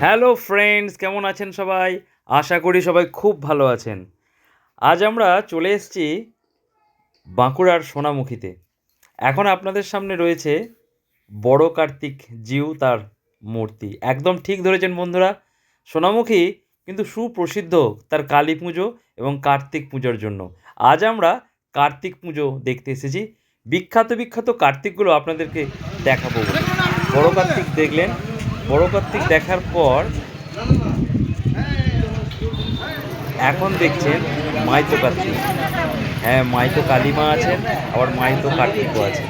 Hello friends, কেমন আছেন সবাই? আশা করি সবাই খুব ভালো আছেন। আজ আমরা চলে এসেছি বাঁকুড়ার সোনামুখীতে। এখন আপনাদের সামনে রয়েছে বড় কার্তিক জিউ তার মূর্তি। একদম ঠিক ধরেছেন বন্ধুরা, সোনামুখী কিন্তু সুপ্রসিদ্ধ তার কালী পুজো এবং কার্তিক পুজোর জন্য। আজ আমরা কার্তিক পুজো দেখতে এসেছি। বিখ্যাত বিখ্যাত কার্তিকগুলো আপনাদেরকে দেখাবো। বড় কার্তিক দেখলেন বড় কার্তিক দেখার পর এখন দেখছেন মাইতো কার্তিক। হ্যাঁ মাইতো কালিমা আছেন, আবার মাইতো কার্তিকও আছে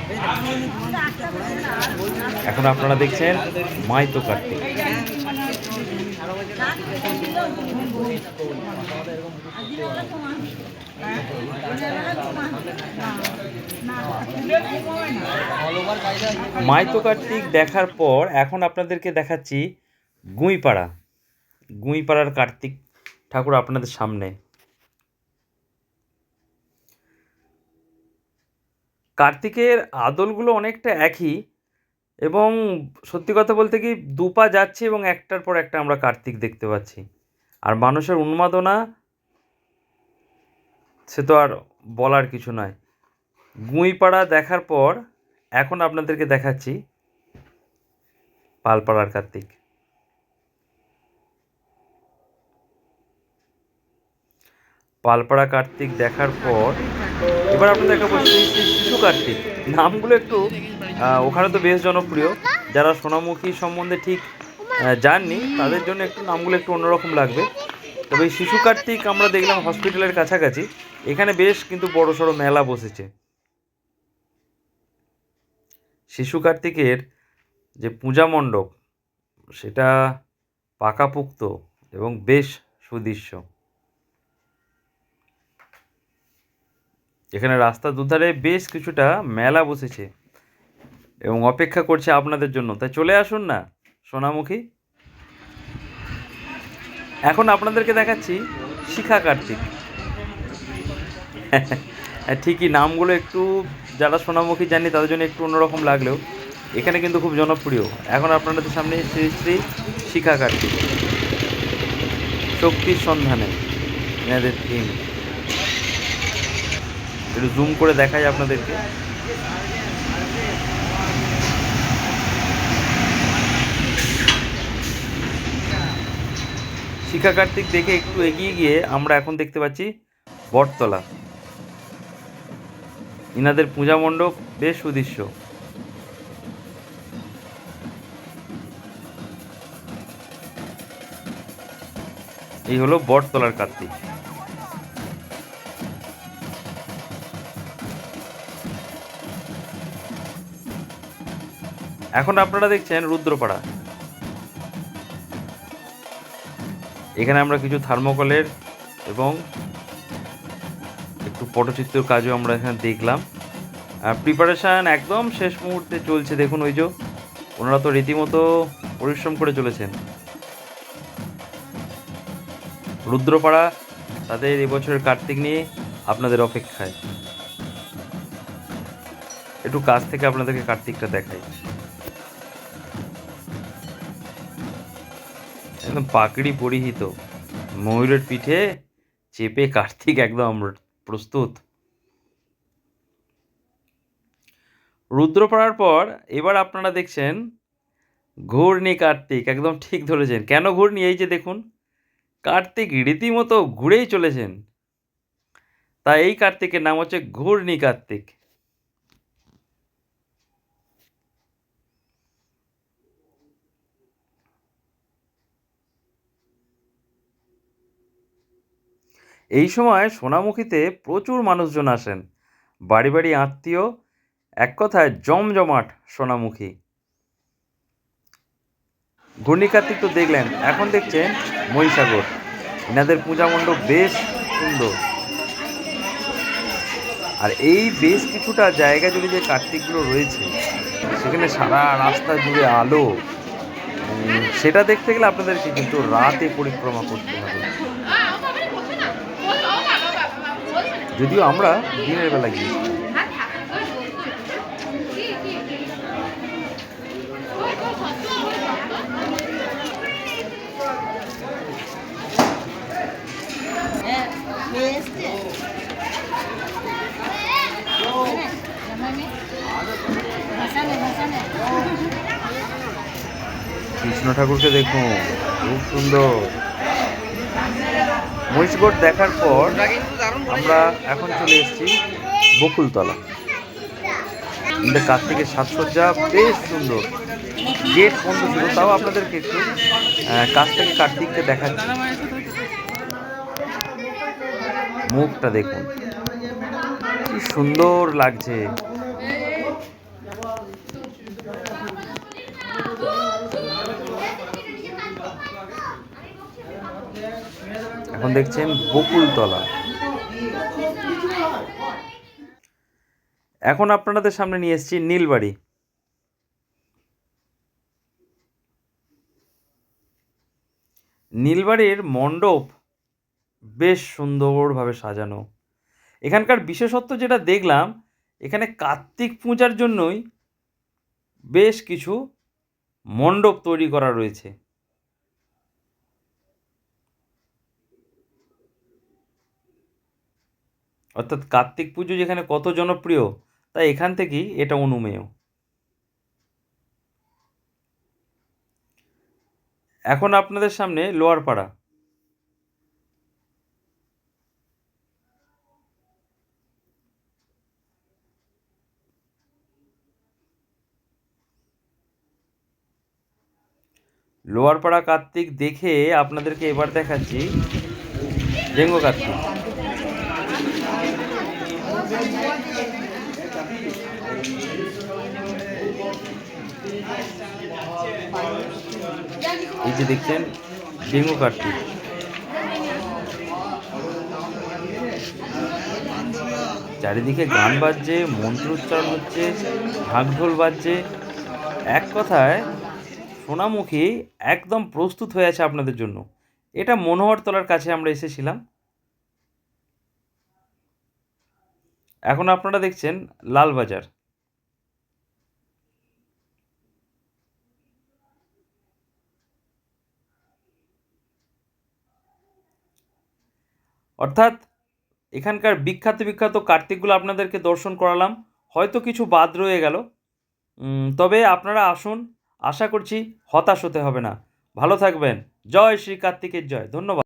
এখন আপনারা দেখছেন মাইতো কার্তিক। মাইতো কার্তিক দেখার পর এখন আপনাদেরকে দেখাচ্ছি গুঁইপাড়া। গুঁইপাড়ার কার্তিক ঠাকুর আপনাদের সামনে। কার্তিকের আদলগুলো অনেকটা একই এবং সত্যি কথা বলতে কি দুপা যাচ্ছে এবং একটার পর একটা আমরা কার্তিক দেখতে পাচ্ছি। আর মানুষের উন্মাদনা, সে তো আর বলার কিছু নয়। গুঁইপাড়া দেখার পর এখন আপনাদেরকে দেখাচ্ছি পালপাড়ার কার্তিক। পালপাড়া কার্তিক দেখার পর এবার আপনাদের শ্রী শিশু কার্তিক। নামগুলো একটু ওখানে তো বেশ জনপ্রিয়। যারা সোনামুখী সম্বন্ধে ঠিক জাননি, তাদের জন্য একটু নামগুলো একটু অন্যরকম লাগবে। তবে এই শিশু কার্তিক আমরা দেখলাম হসপিটালের কাছাকাছি, এখানে বেশ কিন্তু বড় সড়ো মেলা বসেছে। শিশু কার্তিকের যে পূজা মণ্ডপ, সেটা পাকাপুক্ত এবং বেশ সুদৃশ্য। এখানে রাস্তার দুধারে বেশ কিছুটা মেলা বসেছে এবং অপেক্ষা করছে আপনাদের জন্য। তাই চলে আসুন না। সোনামুখী। এখন আপনাদেরকে দেখাচ্ছি শিখা কার্তিক। হ্যাঁ, ঠিকই নামগুলো একটু যারা সোনামুখী জানি তাদের জন্য একটু অন্যরকম লাগলেও এখানে কিন্তু খুব জনপ্রিয়। এখন আপনাদের সামনে শ্রী শ্রী শিখা কার্তিক। শক্তির সন্ধানে এনাদের থিম একটু জুম করে দেখাই আপনাদেরকে। শিখা কার্তিক দেখে একটু এগিয়ে গিয়ে আমরা এখন দেখতে পাচ্ছি বটতলা। ইনাদের পূজা মণ্ডপ বেশ সুদৃশ্য। এই হলো বটতলার কার্তিক। এখন আপনারা দেখছেন রুদ্রপাড়া। এখানে আমরা কিছু থার্মোকলের এবং একটু পটচিত্র কাজও আমরা এখানে দেখলাম। প্রিপারেশান একদম শেষ মুহূর্তে চলছে। দেখুন ওই যে ওনারা তো রীতিমতো পরিশ্রম করে চলেছেন। রুদ্রপাড়া তাদের এবছরের কার্তিক নিয়ে আপনাদের অপেক্ষায়। একটু কাছ থেকে আপনাদেরকে কার্তিকটা দেখাই। পাকড়ি পরিহিত। ময়ূরের পিঠে চেপে কার্তিক একদম প্রস্তুত। রুদ্র রুদ্রপাড়ার পর এবার আপনারা দেখছেন ঘূর্ণি কার্তিক, একদম ঠিক ধরেছেন। কেন ঘূর্ণি? এই যে দেখুন, কার্তিক রীতিমতো ঘুরেই চলেছেন। তাই এই কার্তিকের নাম হচ্ছে ঘূর্ণি কার্তিক। এই সময় সোনামুখীতে প্রচুর মানুষজন আসেন। বাড়ি বাড়ি আত্মীয়, এক কথায় জমজমাট সোনামুখী। ঘূর্ণিকার্তিক তো দেখলেন, এখন দেখছেন মহিষাগর। এনাদের পূজা মণ্ডপ বেশ সুন্দর। আর এই বেশ কিছুটা জায়গা জুড়ে যে কার্তিকগুলো রয়েছে, সেখানে সারা রাস্তা জুড়ে আলো। সেটা দেখতে গেলে আপনাদেরকে কিন্তু রাতে পরিক্রমা করতে হবে। যদিও আমরা দিনের বেলা গিয়ে কৃষ্ণ ঠাকুরকে দেখুন খুব সুন্দর। মহিষগড় দেখার পর আমরা এখন চলে এসেছি বকুলতলা। আমাদের কাছ থেকে সাজসজ্জা বেশ সুন্দর। গেট বন্ধ ছিল, তাও আপনাদেরকে একটু কাছ থেকে কার্তিককে দেখাচ্ছি। মুখটা দেখুন, কি সুন্দর লাগছে। এখন দেখছেন বকুলতলা। এখন আপনাদের সামনে নিয়ে এসেছি নীলবাড়ি। নীলবাড়ির মণ্ডপ বেশ সুন্দরভাবে সাজানো। এখানকার বিশেষত্ব যেটা দেখলাম, এখানে কার্তিক পূজার জন্যই বেশ কিছু মণ্ডপ তৈরি করা রয়েছে। অর্থাৎ কার্তিক পুজো যেখানে কত জনপ্রিয় তাই এখান থেকেই এটা অনুমেয়। এখন আপনাদের সামনে লোয়ার পাড়া। লোয়ার পাড়া কার্তিক দেখে আপনাদেরকে এবার দেখাচ্ছি ডেঙ্গু কার্তিক। এই যে দেখছেন, ডেঙ্গু কার্তিক চারিদিকে গান বাজছে মন্ত্র উচ্চারণ হচ্ছে, ঢাকঢোল বাজছে। এক কথায়, সোনামুখী একদম প্রস্তুত হয়ে আছে আপনাদের জন্য। এটা মনোহর মনোহরতলার কাছে আমরা এসেছিলাম। এখন আপনারা দেখছেন লালবাজার। অর্থাৎ এখানকার বিখ্যাত বিখ্যাত কার্তিকগুলো আপনাদেরকে দর্শন করালাম। হয়তো কিছু বাদ রয়ে গেল। তবে আপনারা আসুন, আশা করছি হতাশ হতে হবে না। ভালো থাকবেন। জয় শ্রী কার্তিকের জয়। ধন্যবাদ।